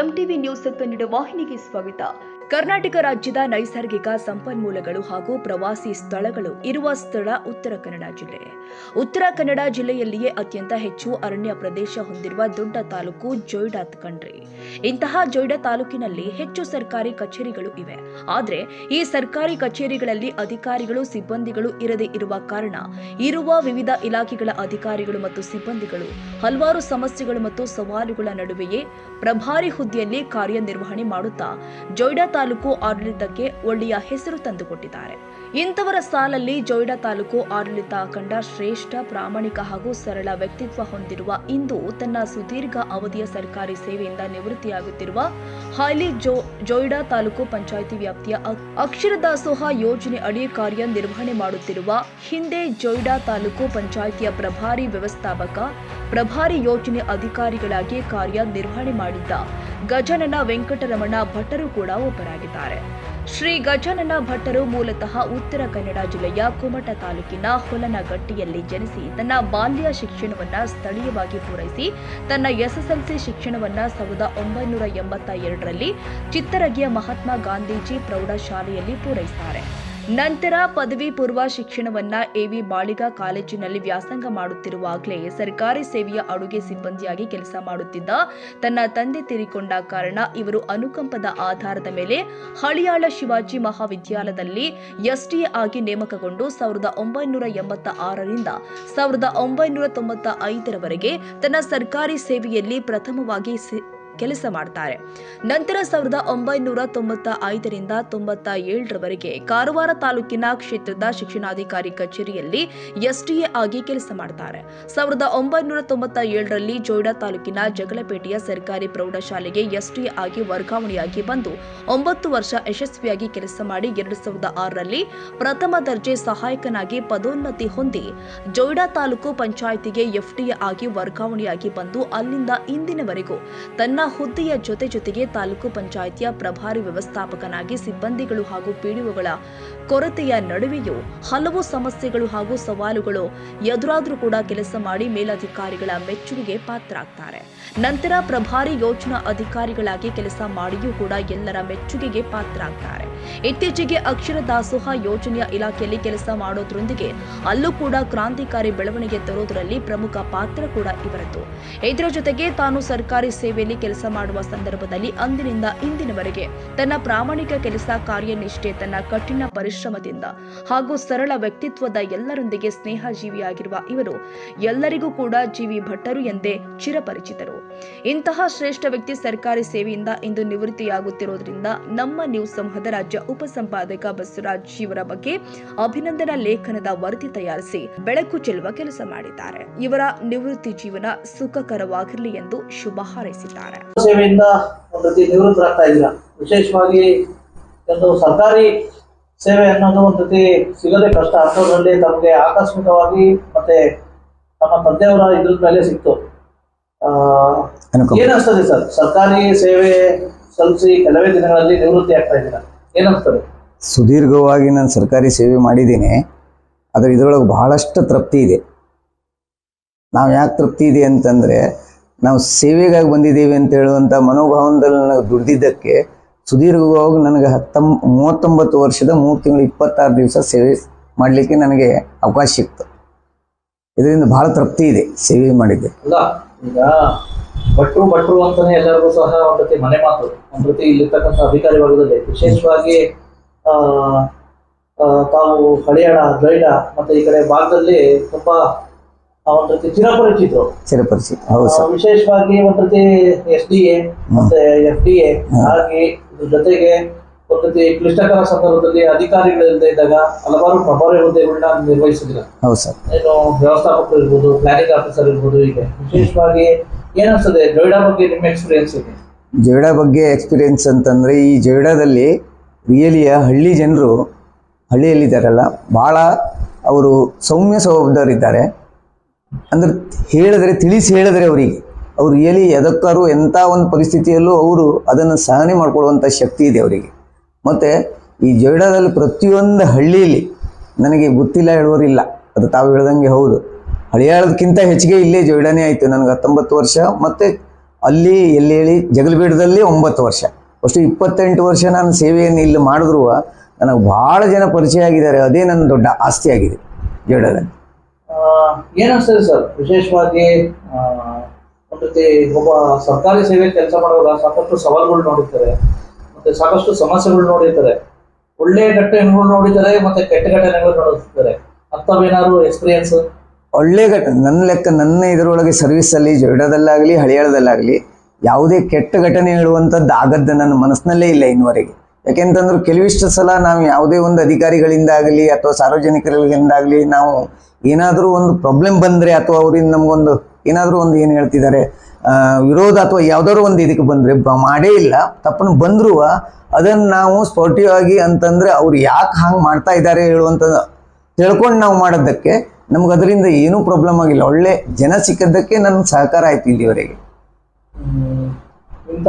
MTV news Kannada ವಾಹಿನಿಗೆ ಸ್ವಾಗತ. ಕರ್ನಾಟಕ ರಾಜ್ಯದ ನೈಸರ್ಗಿಕ ಸಂಪನ್ಮೂಲಗಳು ಹಾಗೂ ಪ್ರವಾಸಿ ಸ್ಥಳಗಳು ಇರುವ ಸ್ಥಳ ಉತ್ತರ ಕನ್ನಡ ಜಿಲ್ಲೆ. ಉತ್ತರ ಕನ್ನಡ ಜಿಲ್ಲೆಯಲ್ಲಿಯೇ ಅತ್ಯಂತ ಹೆಚ್ಚು ಅರಣ್ಯ ಪ್ರದೇಶ ಹೊಂದಿರುವ ದೊಡ್ಡ ತಾಲೂಕು ಜೊಯ್ಡಾ ಕಂಡ್ರಿ. ಇಂತಹ ಜೊಯ್ಡಾ ತಾಲೂಕಿನಲ್ಲಿ ಹೆಚ್ಚು ಸರ್ಕಾರಿ ಕಚೇರಿಗಳು ಇವೆ. ಆದರೆ ಈ ಸರ್ಕಾರಿ ಕಚೇರಿಗಳಲ್ಲಿ ಅಧಿಕಾರಿಗಳು, ಸಿಬ್ಬಂದಿಗಳು ಇರದೇ ಇರುವ ಕಾರಣ ಇರುವ ವಿವಿಧ ಇಲಾಖೆಗಳ ಅಧಿಕಾರಿಗಳು ಮತ್ತು ಸಿಬ್ಬಂದಿಗಳು ಹಲವಾರು ಸಮಸ್ಯೆಗಳು ಮತ್ತು ಸವಾಲುಗಳ ನಡುವೆಯೇ ಪ್ರಭಾರಿ ಹುದ್ದೆಯಲ್ಲಿ ಕಾರ್ಯನಿರ್ವಹಣೆ ಮಾಡುತ್ತಾ ಜೊಯ್ಡಾ ತಾಲೂಕು ಆಡಳಿತಕ್ಕೆ ಒಳ್ಳೆಯ ಹೆಸರು ತಂದುಕೊಟ್ಟಿದ್ದಾರೆ. ಇಂಥವರ ಸಾಲಲ್ಲಿ ಜೊಯ್ಡಾ ತಾಲೂಕು ಆಡಳಿತ ಕಂಡ ಶ್ರೇಷ್ಠ, ಪ್ರಾಮಾಣಿಕ ಹಾಗೂ ಸರಳ ವ್ಯಕ್ತಿತ್ವ ಹೊಂದಿರುವ ಇಂದು ತನ್ನ ಸುದೀರ್ಘ ಅವಧಿಯ ಸರ್ಕಾರಿ ಸೇವೆಯಿಂದ ನಿವೃತ್ತಿಯಾಗುತ್ತಿರುವ ಹಾಲಿ ಜೋ, ಜೊಯ್ಡಾ ತಾಲೂಕು ಪಂಚಾಯಿತಿ ವ್ಯಾಪ್ತಿಯ ಅಕ್ಷರ ದಾಸೋಹ ಯೋಜನೆ ಅಡಿ ಕಾರ್ಯನಿರ್ವಹಣೆ ಮಾಡುತ್ತಿರುವ ಹಿಂದೆ ಜೊಯ್ಡಾ ತಾಲೂಕು ಪಂಚಾಯಿತಿಯ ಪ್ರಭಾರಿ ವ್ಯವಸ್ಥಾಪಕ, ಪ್ರಭಾರಿ ಯೋಜನೆ ಅಧಿಕಾರಿಗಳಾಗಿ ಕಾರ್ಯನಿರ್ವಹಣೆ ಮಾಡಿದ್ದ ಗಜಾನನ ವೆಂಕಟರಮಣ ಭಟ್ಟರು ಕೂಡ ಒಬ್ಬರಾಗಿದ್ದಾರೆ. ಶ್ರೀ ಗಜಾನನ ಭಟ್ಟರು ಮೂಲತಃ ಉತ್ತರ ಕನ್ನಡ ಜಿಲ್ಲೆಯ ಕುಮಟ ತಾಲೂಕಿನ ಹೊಲನಗಟ್ಟಿಯಲ್ಲಿ ಜನಿಸಿ ತನ್ನ ಬಾಲ್ಯ ಶಿಕ್ಷಣವನ್ನು ಸ್ಥಳೀಯವಾಗಿ ಪೂರೈಸಿ ತನ್ನ ಎಸ್ಎಸ್ಎಲ್ಸಿ ಶಿಕ್ಷಣವನ್ನು ಸಾವಿರದ ಒಂಬೈನೂರ ಎಂಬತ್ತ ಎರಡರಲ್ಲಿ ಚಿತ್ತರಗಿಯ ಮಹಾತ್ಮ ಗಾಂಧೀಜಿ ಪ್ರೌಢಶಾಲೆಯಲ್ಲಿ ಪೂರೈಸುತ್ತಾರೆ ನಂತರ ಪದವಿ ಪೂರ್ವ ಶಿಕ್ಷಣವನ್ನ ಎವಿ ಬಾಳಿಗಾ ಕಾಲೇಜಿನಲ್ಲಿ ವ್ಯಾಸಂಗ ಮಾಡುತ್ತಿರುವಾಗಲೇ ಸರ್ಕಾರಿ ಸೇವೆಯ ಅಡುಗೆ ಸಿಬ್ಬಂದಿಯಾಗಿ ಕೆಲಸ ಮಾಡುತ್ತಿದ್ದ ತನ್ನ ತಂದೆ ತೀರಿಕೊಂಡ ಕಾರಣ ಇವರು ಅನುಕಂಪದ ಆಧಾರದ ಮೇಲೆ ಹಳಿಯಾಳ ಶಿವಾಜಿ ಮಹಾವಿದ್ಯಾಲಯದಲ್ಲಿ ಎಸ್ಟಿಎ ಆಗಿ ನೇಮಕಗೊಂಡು ಸಾವಿರದ ಒಂಬೈನೂರ ಎಂಬತ್ತ ಆರರಿಂದ ಸಾವಿರದ ಒಂಬೈನೂರ ತೊಂಬತ್ತ ಐದರವರೆಗೆ ತನ್ನ ಸರ್ಕಾರಿ ಸೇವೆಯಲ್ಲಿ ಪ್ರಥಮವಾಗಿ ಕೆಲಸ ಮಾಡ್ತಾರೆ. ನಂತರ ಸಾವಿರದ ಒಂಬೈನೂರ ತೊಂಬತ್ತ ಐದರಿಂದ ತೊಂಬತ್ತ ಏಳರವರೆಗೆ ಕಾರವಾರ ತಾಲೂಕಿನ ಕ್ಷೇತ್ರದ ಶಿಕ್ಷಣಾಧಿಕಾರಿ ಕಚೇರಿಯಲ್ಲಿ ಎಸ್ಟಿಎ ಆಗಿ ಕೆಲಸ ಮಾಡ್ತಾರೆ. ಸಾವಿರದ ಒಂಬೈನೂರ ತೊಂಬತ್ತ ಏಳರಲ್ಲಿ ಜೋಯ್ಡಾ ತಾಲೂಕಿನ ಜಗಳಪೇಟೆಯ ಸರ್ಕಾರಿ ಪ್ರೌಢಶಾಲೆಗೆ ಎಸ್ಟಿಎ ಆಗಿ ವರ್ಗಾವಣೆಯಾಗಿ ಬಂದು ಒಂಬತ್ತು ವರ್ಷ ಯಶಸ್ವಿಯಾಗಿ ಕೆಲಸ ಮಾಡಿ ಎರಡು ಸಾವಿರದ ಆರರಲ್ಲಿ ಪ್ರಥಮ ದರ್ಜೆ ಸಹಾಯಕನಾಗಿ ಪದೋನ್ನತಿ ಹೊಂದಿ ಜೋಯ್ಡಾ ತಾಲೂಕು ಪಂಚಾಯಿತಿಗೆ ಎಫ್ಡಿಎ ಆಗಿ ವರ್ಗಾವಣೆಯಾಗಿ ಬಂದು ಅಲ್ಲಿಂದ ಇಂದಿನವರೆಗೂ ತನ್ನ ಹುದ್ದೆಯ ಜೊತೆ ಜೊತೆಗೆ ತಾಲೂಕು ಪಂಚಾಯಿತಿಯ ಪ್ರಭಾರಿ ವ್ಯವಸ್ಥಾಪಕನಾಗಿ ಸಿಬ್ಬಂದಿಗಳು ಹಾಗೂ ಪಿಡಿಒಗಳ ಕೊರತೆಯ ನಡುವೆಯೂ ಹಲವು ಸಮಸ್ಯೆಗಳು ಹಾಗೂ ಸವಾಲುಗಳು ಎದುರಾದರೂ ಕೂಡ ಕೆಲಸ ಮಾಡಿ ಮೇಲಧಿಕಾರಿಗಳ ಮೆಚ್ಚುಗೆಗೆ ಪಾತ್ರರಾಗ್ತಾರೆ. ನಂತರ ಪ್ರಭಾರಿ ಯೋಜನಾ ಅಧಿಕಾರಿಗಳಾಗಿ ಕೆಲಸ ಮಾಡಿಯೂ ಕೂಡ ಎಲ್ಲರ ಮೆಚ್ಚುಗೆಗೆ ಪಾತ್ರರಾಗ್ತಾರೆ. ಇತ್ತೀಚೆಗೆ ಅಕ್ಷರ ದಾಸೋಹ ಯೋಜನೆಯ ಇಲಾಖೆಯಲ್ಲಿ ಕೆಲಸ ಮಾಡೋದ್ರೊಂದಿಗೆ ಅಲ್ಲೂ ಕೂಡ ಕ್ರಾಂತಿಕಾರಿ ಬೆಳವಣಿಗೆ ತರೋದರಲ್ಲಿ ಪ್ರಮುಖ ಪಾತ್ರ ಕೂಡ ಇವರದ್ದು. ಇದರ ಜೊತೆಗೆ ತಾನು ಸರ್ಕಾರಿ ಸೇವೆಯಲ್ಲಿ ಕೆಲಸ ಮಾಡುವ ಸಂದರ್ಭದಲ್ಲಿ ಅಂದಿನಿಂದ ಇಂದಿನವರೆಗೆ ತನ್ನ ಪ್ರಾಮಾಣಿಕ ಕೆಲಸ ಕಾರ್ಯನಿಷ್ಠೆ, ತನ್ನ ಕಠಿಣ ಪರಿಶ್ರಮದಿಂದ ಹಾಗೂ ಸರಳ ವ್ಯಕ್ತಿತ್ವದ ಎಲ್ಲರೊಂದಿಗೆ ಸ್ನೇಹ ಜೀವಿಯಾಗಿರುವ ಇವರು ಎಲ್ಲರಿಗೂ ಕೂಡ ಜೀವಿ ಭಟ್ಟರು ಎಂದೇ ಚಿರಪರಿಚಿತರು. ಇಂತಹ ಶ್ರೇಷ್ಠ ವ್ಯಕ್ತಿ ಸರ್ಕಾರಿ ಸೇವೆಯಿಂದ ಇಂದು ನಿವೃತ್ತಿಯಾಗುತ್ತಿರುವುದರಿಂದ ನಮ್ಮ ನ್ಯೂಸ್ ಸಮೂಹದ ರಾಜ್ಯ ಉಪಸಂಪಾದಕ ಬಸವರಾಜ್ ಇವರ ಬಗ್ಗೆ ಅಭಿನಂದನಾ ಲೇಖನದ ವರದಿ ತಯಾರಿಸಿ ಬೆಳಕು ಚೆಲ್ಲುವ ಕೆಲಸ ಮಾಡಿದ್ದಾರೆ. ಇವರ ನಿವೃತ್ತಿ ಜೀವನ ಸುಖಕರವಾಗಿರಲಿ ಎಂದು ಶುಭ ಹಾರೈಸಿದ್ದಾರೆ. ಸೇವೆಯಿಂದ ಒಂದು ರೀತಿ ನಿವೃತ್ತರಾಗ್ತಾ ಇದ್ದೀರಾ? ವಿಶೇಷವಾಗಿ ಒಂದು ಸರ್ಕಾರಿ ಸೇವೆ ಅನ್ನೋದು ಒಂದು ರೀತಿ ಸಿಗೋದೇ ಕಷ್ಟ. ಅಂಥದ್ರಲ್ಲಿ ತಮಗೆ ಆಕಸ್ಮಿಕವಾಗಿ ಮತ್ತೆ ತಮ್ಮ ತಂದೆಯವರ ಇದ್ರ ಮೇಲೆ ಸಿಕ್ತು. ಏನಿಸ್ತದೆ ಸರ್? ಸರ್ಕಾರಿ ಸೇವೆ ಸಲ್ಲಿಸಿ ಕೆಲವೇ ದಿನಗಳಲ್ಲಿ ನಿವೃತ್ತಿ ಆಗ್ತಾ ಇದ್ದೀರಾ? ಏನಿಸ್ತದೆ ಸುದೀರ್ಘವಾಗಿ ನಾನು ಸರ್ಕಾರಿ ಸೇವೆ ಮಾಡಿದ್ದೀನಿ. ಆದರೆ ಇದರೊಳಗೆ ಬಹಳಷ್ಟು ತೃಪ್ತಿ ಇದೆ. ನಾವು ಯಾಕೆ ತೃಪ್ತಿ ಇದೆ ಅಂತಂದರೆ ನಾವು ಸೇವೆಗಾಗಿ ಬಂದಿದ್ದೀವಿ ಅಂತ ಹೇಳುವಂಥ ಮನೋಭಾವನದಲ್ಲಿ ನನಗೆ ದುಡ್ದಿದ್ದಕ್ಕೆ ಸುದೀರ್ಘವಾಗಿ ನನಗೆ ಹತ್ತೊಂಬ ಮೂವತ್ತೊಂಬತ್ತು ವರ್ಷದ ಮೂರು ತಿಂಗಳು ಇಪ್ಪತ್ತಾರು ದಿವಸ ಸೇವೆ ಮಾಡಲಿಕ್ಕೆ ನನಗೆ ಅವಕಾಶ ಸಿಕ್ತು. ಇದರಿಂದ ಬಹಳ ತೃಪ್ತಿ ಇದೆ ಸೇವೆ ಮಾಡಿದ್ದೆ. ಅಲ್ಲ, ಈಗ ಭಟ್ರು ಭಟ್ರು ಅಂತಾನೆ ಎಲ್ಲರಿಗೂ ಸಹ ಒಂದ್ ಮನೆ ಮಾತು. ಒಂದ್ ಪ್ರತಿ ಇಲ್ಲಿರ್ತಕ್ಕಂಥ ಅಧಿಕಾರಿ ವರ್ಗದಲ್ಲಿ ವಿಶೇಷವಾಗಿ ತಾವು ಹಳಿಯಾಳ ಜೈಡ ಮತ್ತೆ ಈ ಕಡೆ ಭಾಗದಲ್ಲಿ ತುಂಬಾ ಒಂದ್ ರೀತಿ ಚಿರಪರಿಚಿತರು. ಚಿರಪರಿಚಿತ ಹೌದು ಸರ್. ವಿಶೇಷವಾಗಿ ಒಂದ್ ರೀತಿ ಎಸ್ ಡಿ ಎ ಮತ್ತೆ ಎಫ್ ಡಿ ಎ ಹಾಗೆ ಇದ್ರ ಜೊತೆಗೆ ಒಂದ್ ರೀತಿ ಕ್ಲಿಷ್ಟಕರ ಸಂದರ್ಭದಲ್ಲಿ ಅಧಿಕಾರಿಗಳಿಲ್ಲದೆ ಇದ್ದಾಗ ಹಲವಾರು ಪ್ರಭಾವಿ ಹುದ್ದೆಗಳನ್ನ ನಿರ್ವಹಿಸಿದ್ರು ಹೌದು ಸರ್. ಏನು ವ್ಯವಸ್ಥಾಪಕರು ಇರ್ಬೋದು ಪ್ಲಾನಿಂಗ್ ಆಫೀಸರ್ ಇರ್ಬೋದು ಹೀಗೆ. ವಿಶೇಷವಾಗಿ ಏನಿಸ್ತದೆ ಜೊಯ್ಡಾ ಬಗ್ಗೆ ನಿಮ್ಮ ಎಕ್ಸ್ಪೀರಿಯನ್ಸ್ ಇದೆ ಜೊಯ್ಡಾ ಬಗ್ಗೆ ಎಕ್ಸ್ಪೀರಿಯನ್ಸ್ ಅಂತಂದರೆ ಈ ಜೊಯ್ಡಾದಲ್ಲಿ ರಿಯಲಿಯ ಹಳ್ಳಿ ಜನರು ಹಳ್ಳಿಯಲ್ಲಿದ್ದಾರಲ್ಲ ಭಾಳ ಅವರು ಸೌಮ್ಯ ಸ್ವಭಾವದವರಿದ್ದಾರೆ. ಅಂದ್ರೆ ಹೇಳಿದ್ರೆ, ತಿಳಿಸಿ ಹೇಳಿದ್ರೆ ಅವರಿಗೆ. ಅವ್ರು ಎಲ್ಲಿ ಎದಕ್ಕಾರು ಎಂಥ ಒಂದು ಪರಿಸ್ಥಿತಿಯಲ್ಲೂ ಅವರು ಅದನ್ನು ಸಹನೆ ಮಾಡ್ಕೊಳ್ಳುವಂಥ ಶಕ್ತಿ ಇದೆ ಅವರಿಗೆ. ಮತ್ತು ಈ ಜೊಯ್ಡಾದಲ್ಲಿ ಪ್ರತಿಯೊಂದು ಹಳ್ಳಿಯಲ್ಲಿ ನನಗೆ ಗೊತ್ತಿಲ್ಲ ಹೇಳುವರಿಲ್ಲ ಅದು ತಾವು ಹೇಳ್ದಂಗೆ ಹೌದು. ಹಳಿಯಾಳದಕ್ಕಿಂತ ಹೆಚ್ಚಿಗೆ ಇಲ್ಲೇ ಜೊಯ್ಡಾನೇ ಆಯಿತು ನನಗೆ ಹತ್ತೊಂಬತ್ತು ವರ್ಷ, ಮತ್ತು ಅಲ್ಲಿ ಎಲ್ಲಿ ಹೇಳಿ ಜಗಲ್ಬೀಡದಲ್ಲಿ ಒಂಬತ್ತು ವರ್ಷ. ಅಷ್ಟು ಇಪ್ಪತ್ತೆಂಟು ವರ್ಷ ನಾನು ಸೇವೆಯನ್ನು ಇಲ್ಲಿ ಮಾಡಿದ್ರು, ನನಗೆ ಭಾಳ ಜನ ಪರಿಚಯ ಆಗಿದ್ದಾರೆ. ಅದೇ ನನ್ನ ದೊಡ್ಡ ಆಸ್ತಿ ಆಗಿದೆ ಜೇಡದಲ್ಲಿ. ಆ, ಏನ್ ಸರ್? ವಿಶೇಷವಾಗಿ ಮತ್ತೆ ಒಬ್ಬ ಸರ್ಕಾರಿ ಸೇವೆ ಕೆಲಸ ಮಾಡುವಾಗ ಸಾಕಷ್ಟು ಸವಾಲುಗಳು ನೋಡಿರ್ತಾರೆ. ಮತ್ತೆ ಸಾಕಷ್ಟು ಸಮಸ್ಯೆಗಳು ನೋಡಿರ್ತಾರೆ. ಒಳ್ಳೆ ಘಟನೆಗಳು ನೋಡಿದ್ದಾರೆ ಮತ್ತೆ ಕೆಟ್ಟ ಘಟನೆಗಳು ನೋಡಿರ್ತಾರೆ. ಅಂತವೇನಾದ್ರು ಎಕ್ಸ್ಪೀರಿಯನ್ಸ್ ಒಳ್ಳೆ ಘಟನೆ ನನ್ನ ಲೆಕ್ಕ ನನ್ನ ಇದರೊಳಗೆ ಸರ್ವಿಸಲ್ಲಿ ಜೊಯ್ಡಾದಲ್ಲಾಗಲಿ ಹಳಿಯಾಳದಲ್ಲಾಗಲಿ ಯಾವುದೇ ಕೆಟ್ಟ ಘಟನೆ ಹೇಳುವಂಥದ್ದು ಆಗದ್ದು ನನ್ನ ಮನಸ್ಸಿನಲ್ಲೇ ಇಲ್ಲ ಇನ್ನುವರೆಗೆ ಯಾಕೆಂತಂದ್ರೆ ಕೆಲವಿಷ್ಟು ಸಲ ನಾವು ಯಾವುದೇ ಒಂದು ಅಧಿಕಾರಿಗಳಿಂದಾಗಲಿ ಅಥವಾ ಸಾರ್ವಜನಿಕರಿಂದಾಗಲಿ ನಾವು ಏನಾದರೂ ಒಂದು ಪ್ರಾಬ್ಲಮ್ ಬಂದರೆ ಅಥವಾ ಅವರಿಂದ ನಮಗೊಂದು ಏನಾದರೂ ಒಂದು ಏನು ಹೇಳ್ತಿದ್ದಾರೆ ವಿರೋಧ ಅಥವಾ ಯಾವುದಾದ್ರು ಒಂದು ಇದಕ್ಕೆ ಬಂದರೆ ಮಾಡೇ ಇಲ್ಲ. ತಪ್ಪನ್ನು ಬಂದರೂ ಅದನ್ನು ನಾವು ಸ್ಪೋರ್ಟಿವ್ ಆಗಿ ಅಂತಂದರೆ ಅವ್ರು ಯಾಕೆ ಹಂಗೆ ಮಾಡ್ತಾ ಇದ್ದಾರೆ ಹೇಳುವಂಥದ್ದು ತಿಳ್ಕೊಂಡು ನಾವು ಮಾಡೋದಕ್ಕೆ ನಮ್ಗೆ ಅದರಿಂದ ಏನೂ ಪ್ರಾಬ್ಲಮ್ ಆಗಿಲ್ಲ. ಒಳ್ಳೆ ಜನ ಸಿಕ್ಕದ್ದಕ್ಕೆ ನನ್ನ ಸಹಕಾರ ಆಯ್ತು ಇಲ್ಲಿವರೆಗೆ.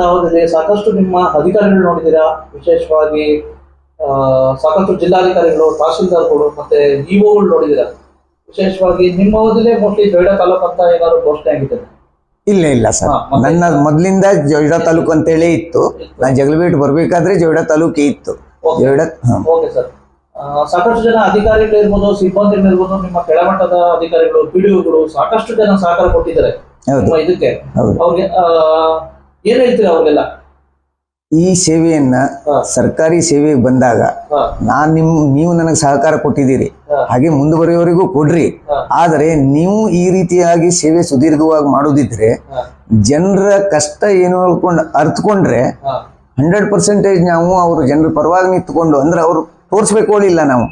ಅವಧಿಯಲ್ಲಿ ಸಾಕಷ್ಟು ನಿಮ್ಮ ಅಧಿಕಾರಿಗಳು ನೋಡಿದ್ದೀರಾ? ವಿಶೇಷವಾಗಿ ಸಾಕಷ್ಟು ಜಿಲ್ಲಾಧಿಕಾರಿಗಳು ತಹಸೀಲ್ದಾರ್ಗಳು ಮತ್ತೆ ಇಒಗಳು ನೋಡಿದ್ದೀರಾ? ವಿಶೇಷವಾಗಿ ನಿಮ್ಮ ಅವಧಿಲೇ ಮೋಸ್ಟ್ಲಿ ಜೊಯ್ಡಾ ತಾಲೂಕು ಅಂತ ಏನಾದ್ರು ಘೋಷಣೆ ಆಗಿದೆ ಇಲ್ಲ ಇಲ್ಲ ಸರ್. ನನ್ನ ಮೊದಲಿಂದ ಜೊಯ್ಡಾ ತಾಲೂಕು ಅಂತೇಳಿ ಇತ್ತು. ನಾನು ಜಗಳಬೇಟು ಬರಬೇಕಾದ್ರೆ ಜೊಯ್ಡಾ ತಾಲೂಕೇ ಇತ್ತು. Joida okay sir. ಸಾಕಷ್ಟು ಜನ ಅಧಿಕಾರಿಗಳು ಇರ್ಬೋದು ಸಿಬ್ಬಂದಿಗಳು ಇರ್ಬೋದು ನಿಮ್ಮ ಕೆಳಮಟ್ಟದ ಅಧಿಕಾರಿಗಳು ಪಿಡಿಒಗಳು ಸಾಕಷ್ಟು ಜನ ಸಹಕಾರ ಕೊಟ್ಟಿದ್ದಾರೆ. ಇದಕ್ಕೆ. ಅವ್ರಿಗೆ ಏನ್ ಹೇಳ್ತೀರಾ ಅವ್ರಿಗೆಲ್ಲ ಈ ಸೇವೆಯನ್ನ ಸರ್ಕಾರಿ ಸೇವೆಗೆ ಬಂದಾಗ ನಾನ್ ನಿಮ್ ನೀವು ನನಗೆ ಸಹಕಾರ ಕೊಟ್ಟಿದ್ದೀರಿ. ಹಾಗೆ ಮುಂದುವರಿಯವರಿಗೂ ಕೊಡ್ರಿ. ಆದರೆ ನೀವು ಈ ರೀತಿಯಾಗಿ ಸೇವೆ ಸುದೀರ್ಘವಾಗಿ ಮಾಡೋದಿದ್ರೆ ಜನರ ಕಷ್ಟ ಏನು ಹೇಳ್ಕೊಂಡು ಅರ್ತ್ಕೊಂಡ್ರೆ ಹಂಡ್ರೆಡ್ ಪರ್ಸೆಂಟೇಜ್ ನಾವು ಅವ್ರ ಜನರ ಪರವಾಗಿ ನಿಂತ್ಕೊಂಡು ಅಂದ್ರೆ ಅವ್ರು ತೋರಿಸ್ಬೇಕು ಇಲ್ಲ ನಾವು.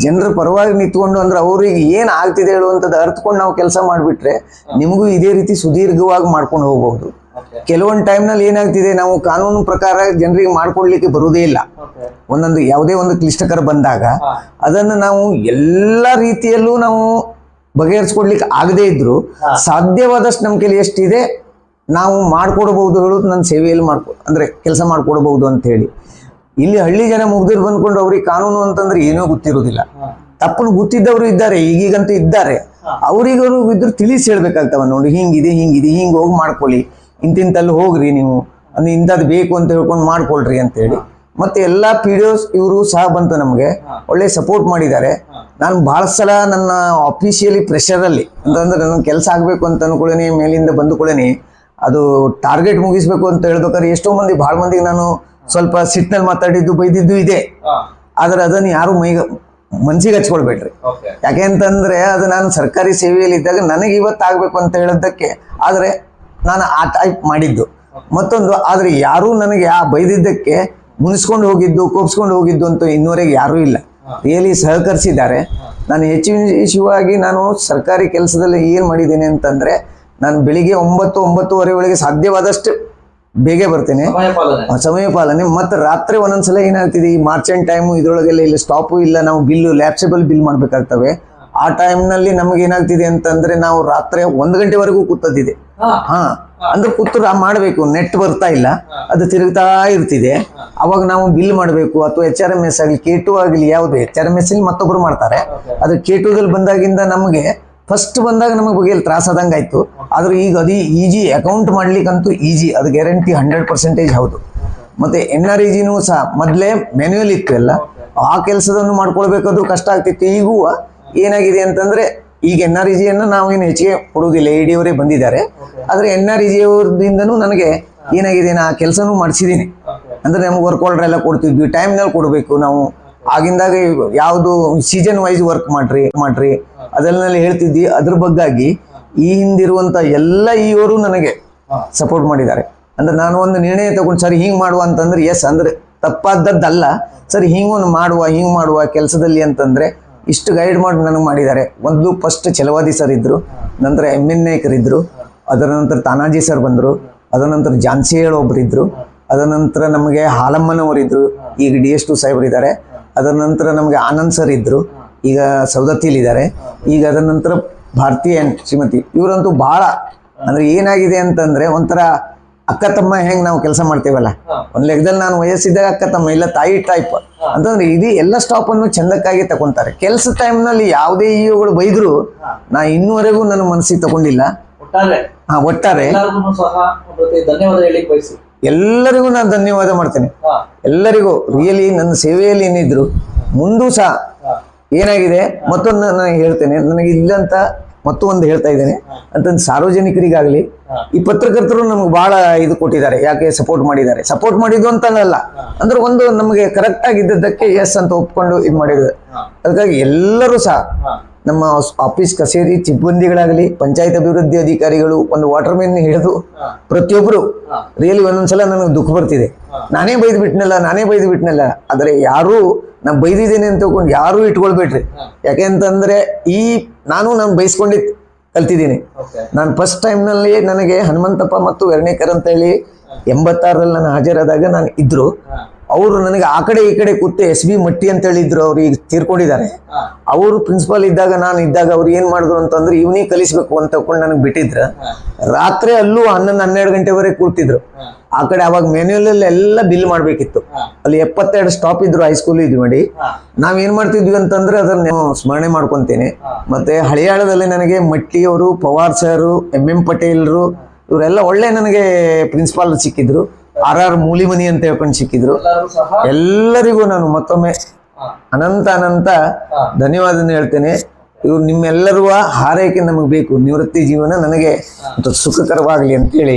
ಜನರ ಪರವಾಗಿ ನಿಂತ್ಕೊಂಡು ಅಂದ್ರೆ ಅವ್ರಿಗೆ ಏನ್ ಆಗ್ತಿದೆ ಹೇಳುವಂಥದ್ದು ಅರ್ಥಕೊಂಡು ನಾವು ಕೆಲಸ ಮಾಡಿಬಿಟ್ರೆ ನಿಮಗೂ ಇದೇ ರೀತಿ ಸುದೀರ್ಘವಾಗಿ ಮಾಡ್ಕೊಂಡು ಹೋಗ್ಬೋದು ಓಕೆ ಕೆಲವೊಂದು ಟೈಮ್ನಲ್ಲಿ ಏನಾಗ್ತಿದೆ ನಾವು ಕಾನೂನು ಪ್ರಕಾರ ಜನರಿಗೆ ಮಾಡ್ಕೊಡ್ಲಿಕ್ಕೆ ಬರುವುದೇ ಇಲ್ಲ. ಒಂದೊಂದು ಯಾವುದೇ ಒಂದು ಕ್ಲಿಷ್ಟಕರ ಬಂದಾಗ ಅದನ್ನು ನಾವು ಎಲ್ಲ ರೀತಿಯಲ್ಲೂ ನಾವು ಬಗೆಹರಿಸ್ಕೊಡ್ಲಿಕ್ಕೆ ಆಗದೇ ಇದ್ರು. ಸಾಧ್ಯವಾದಷ್ಟು ನಮ್ಮ ಕೈಲಿ ಎಷ್ಟಿದೆ ನಾವು ಮಾಡ್ಕೊಡಬಹುದು ಹೇಳೋದು ನನ್ನ ಸೇವೆಯಲ್ಲಿ ಮಾಡ್ಕೊ ಅಂದ್ರೆ ಕೆಲಸ ಮಾಡ್ಕೊಡಬಹುದು ಅಂತ ಹೇಳಿ. ಇಲ್ಲಿ ಹಳ್ಳಿ ಜನ ಮುಗ್ದಿರ್ ಬಂದ್ಕೊಂಡು ಅವ್ರಿಗೆ ಕಾನೂನು ಅಂತಂದ್ರೆ ಏನೋ ಗೊತ್ತಿರೋದಿಲ್ಲ. ತಪ್ಪನ್ನು ಗೊತ್ತಿದ್ದವರು ಇದ್ದಾರೆ ಈಗೀಗಂತೂ ಇದ್ದಾರೆ. ಅವ್ರಿಗೂ ಅವ್ರಿಗವರು ಇದ್ರು ತಿಳಿಸಿ ಹೇಳ್ಬೇಕಾಗ್ತವ ನೋಡಿ ಹಿಂಗಿದೆ ಹಿಂಗಿದೆ ಹಿಂಗೆ ಹೋಗಿ ಮಾಡ್ಕೊಳ್ಳಿ. ಇಂತಿಂತಲ್ಲಿ ಹೋಗ್ರಿ ನೀವು. ಅಂದ್ರೆ ಇಂಥದ್ದು ಬೇಕು ಅಂತ ಹೇಳ್ಕೊಂಡು ಮಾಡ್ಕೊಳ್ರಿ ಅಂತೇಳಿ. ಮತ್ತೆ ಎಲ್ಲ ಪಿ ಡಿ ಇವರು ಸಹ ಬಂತು ನಮಗೆ. ಒಳ್ಳೆ ಸಪೋರ್ಟ್ ಮಾಡಿದ್ದಾರೆ. ನಾನು ಭಾಳ ಸಲ ನನ್ನ ಆಫೀಸಿಯಲಿ ಪ್ರೆಷರಲ್ಲಿ ಅಂತಂದ್ರೆ ನನ್ನ ಕೆಲಸ ಆಗಬೇಕು ಅಂತ ಅನ್ಕೊಳ್ಳೇನೆ ಮೇಲಿಂದ ಬಂದುಕೊಳ್ಳೇನೆ. ಅದು ಟಾರ್ಗೆಟ್ ಮುಗಿಸ್ಬೇಕು ಅಂತ ಹೇಳ್ಬೇಕಾದ್ರೆ ಎಷ್ಟೋ ಮಂದಿ ಭಾಳ ಮಂದಿಗೆ ನಾನು ಸ್ವಲ್ಪ ಸಿಟ್ನಲ್ಲಿ ಮಾತಾಡಿದ್ದು ಬೈದಿದ್ದು ಇದೆ. ಆದ್ರೆ ಅದನ್ನು ಯಾರು ಮೈಗ ಮನ್ಸಿಗೆ ಹಚ್ಕೊಳ್ಬೇಡ್ರಿ. ಯಾಕೆ ಅಂತಂದ್ರೆ ಅದು ನಾನು ಸರ್ಕಾರಿ ಸೇವೆಯಲ್ಲಿ ಇದ್ದಾಗ ನನಗೆ ಇವತ್ತು ಆಗಬೇಕು ಅಂತ ಹೇಳೋದಕ್ಕೆ ಆದರೆ ನಾನು ಆ ಟೈಪ್ ಮಾಡಿದ್ದು. ಮತ್ತೊಂದು ಆದರೆ ಯಾರೂ ನನಗೆ ಆ ಬೈದಿದ್ದಕ್ಕೆ ಮುನಿಸ್ಕೊಂಡು ಹೋಗಿದ್ದು ಕೋಪಿಸ್ಕೊಂಡು ಹೋಗಿದ್ದು ಅಂತ ಇನ್ನೂವರೆಗೆ ಯಾರೂ ಇಲ್ಲ. ರಿಯಲಿ ಸಹಕರಿಸಿದ್ದಾರೆ. ನಾನು ಹೆಚ್ಚಿನವಾಗಿ ನಾನು ಸರ್ಕಾರಿ ಕೆಲಸದಲ್ಲಿ ಏನು ಮಾಡಿದ್ದೇನೆ ಅಂತಂದರೆ ನಾನು ಬೆಳಿಗ್ಗೆ ಒಂಬತ್ತು ಒಂಬತ್ತುವರೆ ಒಳಗೆ ಸಾಧ್ಯವಾದಷ್ಟು ಬೇಗ ಬರ್ತೇನೆ. ಸಮಯ ಪಾಲನೆ ಆ ಸಮಯ ಪಾಲನೆ ಮತ್ತು ರಾತ್ರಿ ಒಂದೊಂದ್ಸಲ ಏನಾಗ್ತಿದೆ ಈ ಮಾರ್ಚೆಂಟ್ ಟೈಮು ಇದರೊಳಗೆಲ್ಲ ಇಲ್ಲಿ ಸ್ಟಾಪು ಇಲ್ಲ ನಾವು ಬಿಲ್ಲು ಲ್ಯಾಪ್ಸೇಬಲ್ ಬಿಲ್ ಮಾಡಬೇಕಾಗ್ತವೆ. ಆ ಟೈಮ್ನಲ್ಲಿ ನಮ್ಗೆ ಏನಾಗ್ತಿದೆ ಅಂತಂದ್ರೆ ನಾವು ರಾತ್ರಿ ಒಂದು ಗಂಟೆವರೆಗೂ ಕೂತದ್ದಿದೆ. ಹಾ. ಅಂದ್ರೆ ಪುತ್ರ ಮಾಡಬೇಕು ನೆಟ್ ಬರ್ತಾ ಇಲ್ಲ. ಅದು ತಿರುಗ್ತಾ ಇರ್ತಿದೆ. ಅವಾಗ ನಾವು ಬಿಲ್ ಮಾಡಬೇಕು ಅಥವಾ ಎಚ್ ಆರ್ ಎಂ ಎಸ್ ಆಗಲಿ ಕೆ ಟು ಆಗಲಿ ಯಾವುದು ಎಚ್ ಆರ್ ಎಂ ಎಸ್ ಮತ್ತೊಬ್ರು ಮಾಡ್ತಾರೆ. ಅದು ಕೆ ಟುದಲ್ಲಿ ಬಂದಾಗಿಂದ ನಮಗೆ ಫಸ್ಟ್ ಬಂದಾಗ ನಮಗೆ ಬಗ್ಗೆ ತ್ರಾಸಾದಂಗೆ ಆಯ್ತು. ಆದ್ರೆ ಈಗ ಅದು ಈಜಿ ಅಕೌಂಟ್ ಮಾಡ್ಲಿಕ್ಕಂತೂ ಈಜಿ ಅದು ಗ್ಯಾರಂಟಿ ಹಂಡ್ರೆಡ್ ಪರ್ಸೆಂಟೇಜ್ ಹೌದು. ಮತ್ತೆ ಎನ್ ಆರ್ ಇ ಜಿನೂ ಸಹ ಮೊದಲೇ ಮ್ಯಾನ್ಯುವಲ್ ಇತ್ತು ಎಲ್ಲ. ಆ ಕೆಲಸವನ್ನು ಮಾಡ್ಕೊಳ್ಬೇಕಾದ್ರೂ ಕಷ್ಟ ಆಗ್ತಿತ್ತು. ಈಗೂ ಏನಾಗಿದೆ ಅಂತಂದ್ರೆ ಈಗ ಎನ್ ಆರ್ ಇ ಜಿಯನ್ನು ನಾವೇನು ಹೆಚ್ಚಿಗೆ ಕೊಡುವುದಿಲ್ಲ ಎ ಡಿ ಅವರೇ ಬಂದಿದ್ದಾರೆ. ಆದರೆ ಎನ್ ಆರ್ ಇ ಜಿ ಅವ್ರದಿಂದನೂ ನನಗೆ ಏನಾಗಿದೆ ನಾ ಆ ಕೆಲಸನೂ ಮಾಡಿಸಿದ್ದೀನಿ. ಅಂದರೆ ನಮ್ಗೆ ವರ್ಕ್ ಆರ್ಡರ್ ಎಲ್ಲ ಕೊಡ್ತಿದ್ವಿ. ಟೈಮ್ನಲ್ಲಿ ಕೊಡಬೇಕು ನಾವು. ಆಗಿಂದಾಗ ಯಾವುದು ಸೀಸನ್ ವೈಸ್ ವರ್ಕ್ ಮಾಡ್ರಿ ಮಾಡ್ರಿ. ಅದೆಲ್ಲ ಹೇಳ್ತಿದ್ವಿ. ಅದ್ರ ಬಗ್ಗಾಗಿ ಈ ಹಿಂದಿರುವಂಥ ಎಲ್ಲ ಇವರು ನನಗೆ ಸಪೋರ್ಟ್ ಮಾಡಿದ್ದಾರೆ. ಅಂದ್ರೆ ನಾನು ಒಂದು ನಿರ್ಣಯ ತಗೊಂಡು ಸರಿ ಹಿಂಗೆ ಮಾಡುವ ಅಂತಂದ್ರೆ ಎಸ್ ಅಂದ್ರೆ ತಪ್ಪಾದದ್ದಲ್ಲ. ಸರಿ ಹಿಂಗೊಂದು ಮಾಡುವ ಹಿಂಗೆ ಮಾಡುವ ಕೆಲಸದಲ್ಲಿ ಅಂತಂದ್ರೆ ಇಷ್ಟು ಗೈಡ್ ಮಾಡಿ ನನಗೆ ಮಾಡಿದ್ದಾರೆ ಒಂದು ಫಸ್ಟ್ ಛಲವಾದಿ ಸರ್ ಇದ್ದರು ನಂತರ ಎಂ ಎನ್ ನಾಯ್ಕರ್ ಇದ್ರು ಅದರ ನಂತರ ತಾನಾಜಿ ಸರ್ ಬಂದರು, ಅದರ ನಂತರ ಜಾನ್ಸಿ ಹೇಳೋ ಒಬ್ರು ಇದ್ರು ಅದರ ನಂತರ ನಮಗೆ ಹಾಲಮ್ಮನವರಿದ್ರು, ಈಗ ಡಿ ಎಸ್ ಟು ಸಾಹೇಬರಿದ್ದಾರೆ ಅದರ ನಂತರ ನಮಗೆ ಆನಂದ್ ಸರ್ ಇದ್ದರು ಈಗ ಸೌದತ್ತಿಲಿದ್ದಾರೆ ಈಗ ಅದರ ನಂತರ ಭಾರತೀಯ ಶ್ರೀಮತಿ, ಇವರಂತೂ ಭಾಳ ಅಂದ್ರೆ ಏನಾಗಿದೆ ಅಂತಂದ್ರೆ ಒಂಥರ ಅಕ್ಕ ತಮ್ಮ ಹೆಂಗೆ ನಾವು ಕೆಲಸ ಮಾಡ್ತೇವಲ್ಲ? ಒಂದ್ ಲೆಕ್ಕದಲ್ಲಿ ನಾನು ವಯಸ್ಸಿದ್ದಾಗ ಅಕ್ಕ ತಮ್ಮ ಇಲ್ಲ ತಾಯಿ ಟೈಪ್ ಅಂತಂದ್ರೆ ಇದು ಎಲ್ಲ ಸ್ಟಾಪ್ ಅನ್ನು ಚಂದಕ್ಕಾಗಿ ತಗೊಂತಾರೆ. ಕೆಲಸ ಟೈಮ್ನಲ್ಲಿ ಯಾವುದೇ ಇವುಗಳು ಬೈದ್ರು ನಾ ಇನ್ನೂವರೆಗೂ ನನ್ನ ಮನಸ್ಸಿಗೆ ತಗೊಂಡಿಲ್ಲ. ಒಟ್ಟಾರೆ. ಹಾ ಒಟ್ಟಾರೆ. ಎಲ್ಲರಿಗೂ ನಾನು ಧನ್ಯವಾದ ಮಾಡ್ತೇನೆ. ಎಲ್ಲರಿಗೂ ರಿಯಲಿ ನನ್ನ ಸೇವೆಯಲ್ಲಿ ಏನಿದ್ರು ಮುಂದೂ ಸಹ ಏನಾಗಿದೆ? ಮತ್ತೊಂದು ನಾನು ಹೇಳ್ತೇನೆ. ನನಗೆ ಇಲ್ಲಂತ ಮತ್ತೊಂದು ಹೇಳ್ತಾ ಇದ್ದೇನೆ. ಅಂತಂದು ಸಾರ್ವಜನಿಕರಿಗಾಗಲಿ ಈ ಪತ್ರಕರ್ತರು ನಮ್ಗೆ ಬಹಳ ಇದು ಕೊಟ್ಟಿದ್ದಾರೆ ಯಾಕೆ ಸಪೋರ್ಟ್ ಮಾಡಿದ್ದಾರೆ. ಸಪೋರ್ಟ್ ಮಾಡಿದ್ದು ಅಂತ ಅಲ್ಲ ಅಂದ್ರೆ ಒಂದು ನಮಗೆ ಕರೆಕ್ಟ್ ಆಗಿದ್ದಕ್ಕೆ ಎಸ್ ಅಂತ ಒಪ್ಕೊಂಡು ಇದು ಮಾಡಿದ್ರು ಅದಕ್ಕಾಗಿ ಎಲ್ಲರೂ ಸಹ ನಮ್ಮ ಆಫೀಸ್ ಕಚೇರಿ ಸಿಬ್ಬಂದಿಗಳಾಗಲಿ ಪಂಚಾಯತ್ ಅಭಿವೃದ್ಧಿ ಅಧಿಕಾರಿಗಳು ಒಂದು ವಾಟರ್ ಮ್ಯಾನ್ ಹಿಡಿದು ಪ್ರತಿಯೊಬ್ಬರು ರಿಯಲಿ ಒಂದೊಂದ್ಸಲ ನನಗೆ ದುಃಖ ಬರ್ತಿದೆ. ನಾನೇ ಬೈದು ಬಿಟ್ನಲ್ಲ ನಾನೇ ಬೈದು ಬಿಟ್ನಲ್ಲ. ಆದರೆ ಯಾರೂ ನಾನು ಬೈದಿದ್ದೇನೆ ಅಂತ ತಗೊಂಡು ಯಾರೂ ಇಟ್ಕೊಳ್ಬೇಡ್ರಿ. ಯಾಕೆಂತಂದ್ರೆ ಯಾಕೆ ಅಂತಂದ್ರೆ ಈ ನಾನು ನಾನು ಬೈಸ್ಕೊಂಡಿ ಕಲ್ತಿದ್ದೀನಿ. ನಾನು ಫಸ್ಟ್ ಟೈಮ್ನಲ್ಲಿ ನನಗೆ ಹನುಮಂತಪ್ಪ ಮತ್ತು ವೆರ್ಣೇಕರ್ ಅಂತ ಹೇಳಿ ಎಂಬತ್ತಾರರಲ್ಲಿ ನಾನು ಹಾಜರಾದಾಗ ನಾನು ಇದ್ರು. ಅವರು ನನಗೆ ಆ ಕಡೆ ಈ ಕಡೆ ಕೂತು ಎಸ್ ಬಿ ಮಟ್ಟಿ ಅಂತ ಹೇಳಿದ್ರು ಅವ್ರು ಈಗ ತೀರ್ಕೊಂಡಿದ್ದಾರೆ. ಅವರು ಪ್ರಿನ್ಸಿಪಾಲ್ ಇದ್ದಾಗ ನಾನು ಇದ್ದಾಗ ಅವ್ರು ಏನು ಮಾಡಿದ್ರು ಅಂತಂದ್ರೆ ಇವನಿಗೆ ಕಲಿಸ್ಬೇಕು ಅಂತ ತಕೊಂಡು ನನಗೆ ಬಿಟ್ಟಿದ್ರು. ರಾತ್ರಿ ಅಲ್ಲೂ ಹನ್ನೊಂದು ಹನ್ನೆರಡು ಗಂಟೆವರೆಗೆ ಕೂರ್ತಿದ್ರು ಆ ಕಡೆ ಅವಾಗ ಮೆನ್ಯುವಲ್ ಎಲ್ಲ ಬಿಲ್ ಮಾಡಬೇಕಿತ್ತು. ಅಲ್ಲಿ ಎಪ್ಪತ್ತೆರಡು ಸ್ಟಾಪ್ ಇದ್ರು ಹೈಸ್ಕೂಲ್ ಇದು ಮಾಡಿ ನಾವ್ ನಾವೇನ್ ಮಾಡ್ತಿದ್ವಿ ಅಂತಂದ್ರೆ ಅದನ್ನ ನಾನು ಸ್ಮರಣೆ ಮಾಡ್ಕೊಂತೇನೆ. ಮತ್ತೆ ಹಳಿಯಾಳದಲ್ಲಿ ನನಗೆ ಮಟ್ಟಿಯವರು ಪವಾರ್ ಸರ್ ಎಂ ಎಂ ಪಟೇಲ್ರು ಇವರೆಲ್ಲ ಒಳ್ಳೆ ನನಗೆ ಪ್ರಿನ್ಸಿಪಾಲ್ ಸಿಕ್ಕಿದ್ರು. ಆರ್ ಆರ್ ಮೂಲಿಮನಿ ಅಂತ ಹೇಳ್ಕೊಂಡು ಸಿಕ್ಕಿದ್ರು. ಎಲ್ಲರಿಗೂ ನಾನು ಮತ್ತೊಮ್ಮೆ ಅನಂತ ಅನಂತ. ಧನ್ಯವಾದ ಹೇಳ್ತೇನೆ. ಇವ್ರು ನಿಮ್ಮೆಲ್ಲರೂ ಹಾರೈಕೆ ನಮಗೆ ಬೇಕು. ನಿವೃತ್ತಿ ಜೀವನ ನನಗೆ ಸುಖಕರವಾಗಲಿ ಸುಖಕರವಾಗಲಿ ಅಂತೇಳಿ